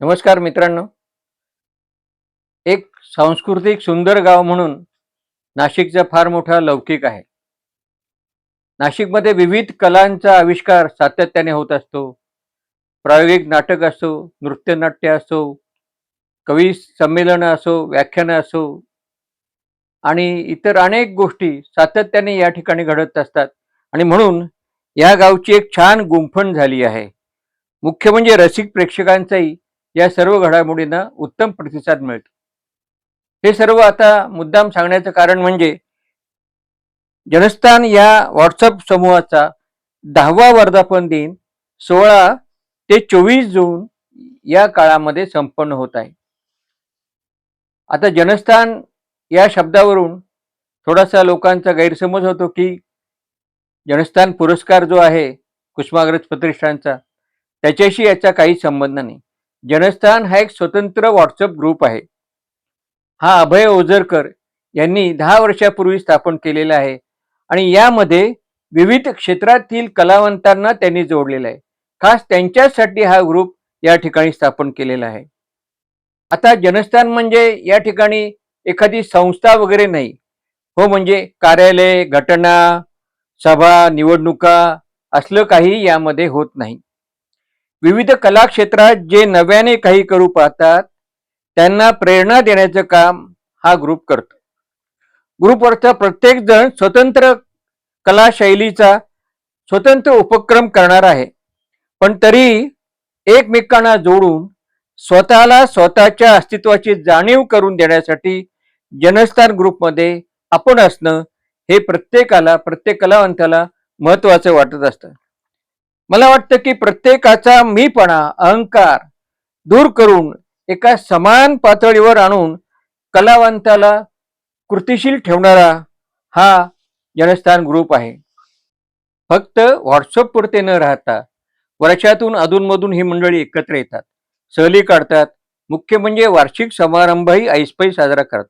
नमस्कार मित्रांनो. एक सांस्कृतिक सुंदर गाव म्हणून नाशिकचा फार मोठा लौकिक आहे. नाशिकमध्ये विविध कलांचा आविष्कार सातत्याने होत असतो. प्रायोगिक नाटक असो नृत्यनाट्य असो कवी संमेलनं असो व्याख्यानं असो आणि इतर अनेक गोष्टी सातत्याने या ठिकाणी घडत असतात. आणि म्हणून या गावची एक छान गुंफण झाली आहे. मुख्य म्हणजे रसिक प्रेक्षकांचाही या सर्व घडामोडींना उत्तम प्रतिसाद मिळतो. हे सर्व आता मुद्दाम सांगण्याचं कारण म्हणजे जनस्थान या व्हॉट्सअप समूहाचा दहावा वर्धापन दिन सोळा ते चोवीस जून या काळामध्ये संपन्न होत आहे. आता जनस्थान या शब्दावरून थोडासा लोकांचा गैरसमज होतो की जनस्थान पुरस्कार जो आहे कुसुमाग्रज प्रतिष्ठानचा त्याच्याशी याचा काही संबंध नाही. जनस्थान हा एक स्वतंत्र व्हॉट्सअप ग्रुप आहे. हा अभय ओझरकर यांनी दहा वर्षापूर्वी स्थापन केलेला आहे आणि यामध्ये विविध क्षेत्रातील कलावंतांना त्यांनी जोडलेला आहे. खास त्यांच्यासाठी हा ग्रुप या ठिकाणी स्थापन केलेला आहे. आता जनस्थान म्हणजे या ठिकाणी एखादी संस्था वगैरे नाही. हो म्हणजे कार्यालय घटना सभा निवडणुका असलं काही यामध्ये होत नाही. विविध कला क्षेत्रात जे नव्याने काही करू पाहतात त्यांना प्रेरणा देण्याचं काम हा ग्रुप करतो. ग्रुपवरचा प्रत्येक जण स्वतंत्र कला शैलीचा स्वतंत्र उपक्रम करणार आहे. पण तरी एकमेकांना जोडून स्वतःला स्वतःच्या अस्तित्वाची जाणीव करून देण्यासाठी जनस्थान ग्रुपमध्ये आपण असणं हे प्रत्येकाला प्रत्येक कलावंताला महत्वाचं वाटत असतं. मला वाटतं की प्रत्येकाचा मीपणा अहंकार दूर करून एका समान पातळीवर आणून कलावंताला कृतिशील ठेवणारा हा जनस्थान ग्रुप आहे. फक्त व्हॉट्सअप पुरते न राहता वर्षातून अधूनमधून ही मंडळी एकत्र येतात सहली काढतात मुख्य म्हणजे वार्षिक समारंभही ऐसपै साजरा करतात.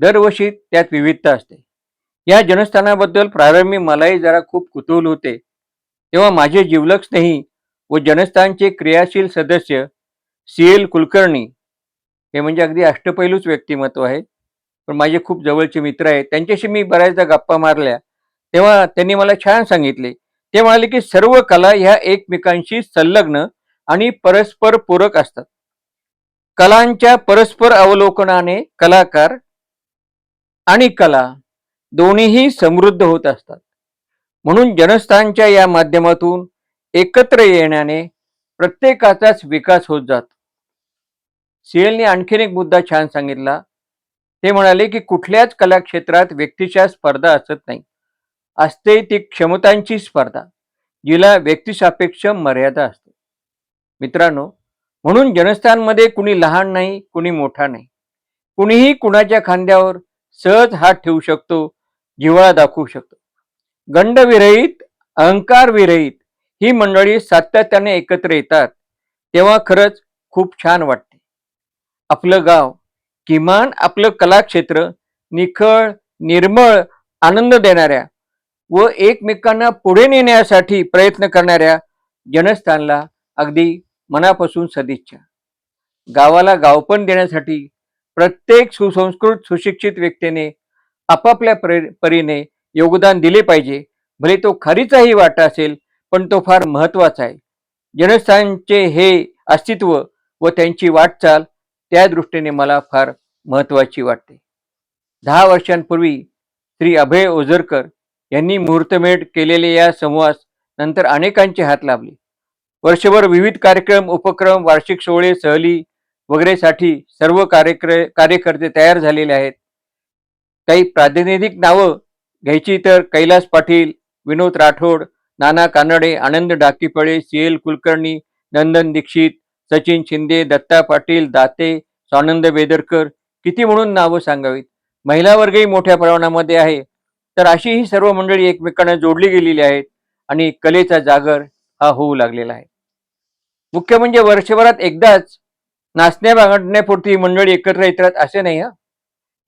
दरवर्षी त्यात विविधता असते. या जनस्थानाबद्दल प्रारंभी मलाही जरा खूप कुतूहल होते. तेव्हा माझे जीवलक स्नेही व जनस्थानचे क्रियाशील सदस्य सी एल कुलकर्णी हे म्हणजे अगदी अष्टपैलूच व्यक्तिमत्व आहे. पण माझे खूप जवळचे मित्र आहेत. त्यांच्याशी मी बऱ्याचदा गप्पा मारल्या. तेव्हा त्यांनी मला छान सांगितले. ते म्हणाले की सर्व कला ह्या एकमेकांशी संलग्न आणि परस्पर पूरक असतात. कलांच्या परस्पर अवलोकनाने कलाकार आणि कला दोन्हीही समृद्ध होत असतात. म्हणून जनस्थानच्या या माध्यमातून एकत्र येण्याने प्रत्येकाचाच विकास होत जातो. सीएलने आणखीन एक मुद्दा छान सांगितला. ते म्हणाले की कुठल्याच कला क्षेत्रात व्यक्तीच्या स्पर्धा असत नाही. असते ती क्षमतांची स्पर्धा जिला व्यक्तिसापेक्ष मर्यादा असते. मित्रांनो म्हणून जनस्थानमध्ये कुणी लहान नाही कुणी मोठा नाही. कुणीही कुणाच्या खांद्यावर सहज हात ठेवू शकतो जिव्हाळा दाखवू शकतो. गंडविरहित अहंकार विरहित ही मंडळी सातत्याने एकत्र येतात. तेव्हा खरंच खूप छान वाटते. आपलं गाव किमान आपलं कलाक्षेत्र निखळ निर्मळ आनंद देणाऱ्या व एकमेकांना पुढे नेण्यासाठी प्रयत्न करणाऱ्या जनस्थानला अगदी मनापासून सदिच्छा. गावाला गावपण देण्यासाठी प्रत्येक सुसंस्कृत सुशिक्षित व्यक्तीने आपापल्या परीने योगदान दिले पाहिजे. भले तो खारीचाही वाटा असेल पण तो फार महत्त्वाचा आहे. जनस्थानचे हे अस्तित्व व त्यांची वाटचाल त्या दृष्टीने मला फार महत्वाची वाटते. दहा वर्षांपूर्वी श्री अभय ओझरकर यांनी मुहूर्तमेढ केलेल्या या समूहास नंतर अनेकांचे हात लाभले. वर्षभर विविध कार्यक्रम उपक्रम वार्षिक सोहळे सहली वगैरेसाठी सर्व कार्यक्र कार्यकर्ते तयार झालेले आहेत. काही प्रातिनिधिक नावं घ्यायची तर कैलास पाटील विनोद राठोड नाना कानडे आनंद डाकीपळे सी एल कुलकर्णी नंदन दीक्षित सचिन शिंदे दत्ता पाटील दाते स्वानंद बेदरकर किती म्हणून नावं सांगावीत? महिला वर्गही मोठ्या प्रमाणामध्ये आहे. तर अशी ही सर्व मंडळी एकमेकांना जोडली गेलेली आहेत आणि कलेचा जागर हा होऊ लागलेला आहे. मुख्य म्हणजे वर्षभरात एकदाच नाचण्या बागडण्यापुरती मंडळी एकत्र येतात असे नाही हा?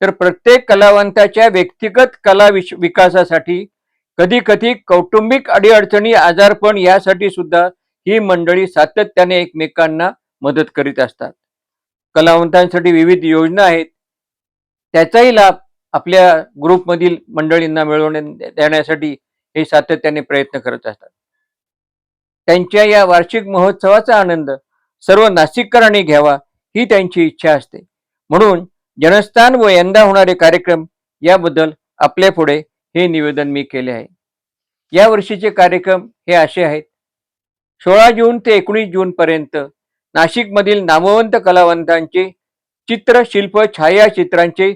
तर प्रत्येक कलावंताच्या व्यक्तिगत कला विश विकासासाठी कधी कधी कौटुंबिक अडीअडचणी आजारपण यासाठी सुद्धा ही मंडळी सातत्याने एकमेकांना मदत करीत असतात. कलावंतांसाठी विविध योजना आहेत. त्याचाही लाभ आपल्या ग्रुपमधील मंडळींना मिळवण्या देण्यासाठी हे सातत्याने प्रयत्न करत असतात. त्यांच्या या वार्षिक महोत्सवाचा आनंद सर्व नाशिककरांनी घ्यावा ही त्यांची इच्छा असते. म्हणून जनस्थान व यंदा होणारे कार्यक्रम याबद्दल आपल्या पुढे हे निवेदन मी केले आहे. या वर्षीचे कार्यक्रम हे असे आहेत. सोळा जून ते एकोणीस जून पर्यंत नाशिकमधील नामवंत कलावंतांचे चित्र शिल्प छायाचित्रांचे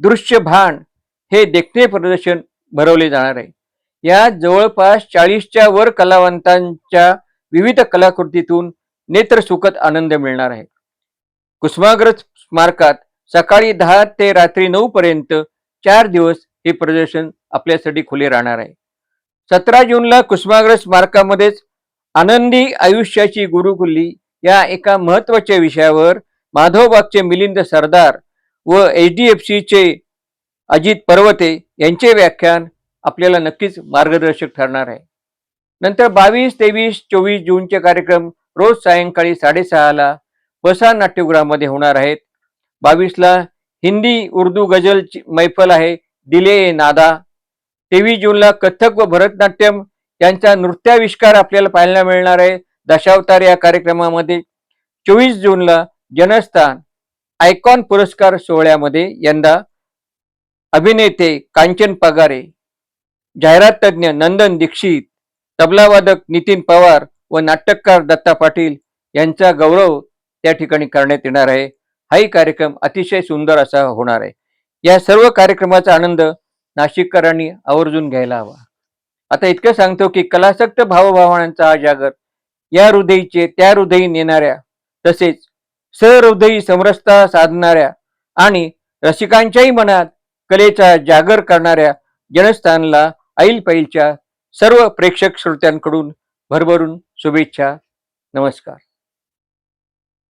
दृश्य भान हे देखणे प्रदर्शन भरवले जाणार आहे. या जवळपास चाळीसच्या वर कलावंतांच्या विविध कलाकृतीतून नेत्रसुखद आनंद मिळणार आहे. कुसुमाग्रज स्मारकात सकाळी दहा ते रात्री नऊ पर्यंत चार दिवस हे प्रदर्शन आपल्यासाठी खुले राहणार आहे. सतरा जूनला कुसुमाग्रज स्मारकामध्येच आनंदी आयुष्याची गुरुकुल्ली या एका महत्त्वाच्या विषयावर माधवबागचे मिलिंद सरदार व एच डी एफ सीचे अजित पर्वते यांचे व्याख्यान आपल्याला नक्कीच मार्गदर्शक ठरणार आहे. नंतर बावीस तेवीस चोवीस जूनचे कार्यक्रम रोज सायंकाळी साडेसहाला बसा नाट्यगृहामध्ये होणार आहेत. बावीसला हिंदी उर्दू गझल मैफल आहे. दिले नादा. तेवीस जूनला कथ्थक व भरतनाट्यम यांचा नृत्याविष्कार आपल्याला पाहायला मिळणार आहे. दशावतार या कार्यक्रमामध्ये. चोवीस जूनला जनस्थान. आयकॉन पुरस्कार सोहळ्यामध्ये यंदा अभिनेते कांचन पगारे जाहिरात तज्ज्ञ नंदन दीक्षित तबलावादक नितीन पवार व नाटककार दत्ता पाटील यांचा गौरव त्या ठिकाणी करण्यात येणार आहे. हाही कार्यक्रम अतिशय सुंदर असा होणार आहे. या सर्व कार्यक्रमाचा आनंद नाशिककरांनी आवर्जून घ्यायला हवा. आता इतकं सांगतो की कलासक्त भावभावनांचा हा जागर या हृदयीचे त्या हृदयी नेणाऱ्या तसेच सहृदयी समरसता साधणाऱ्या आणि रसिकांच्याही मनात कलेचा जागर करणाऱ्या जनस्थानला ऐल पैलच्या सर्व प्रेक्षक श्रोत्यांकडून भरभरून शुभेच्छा. नमस्कार.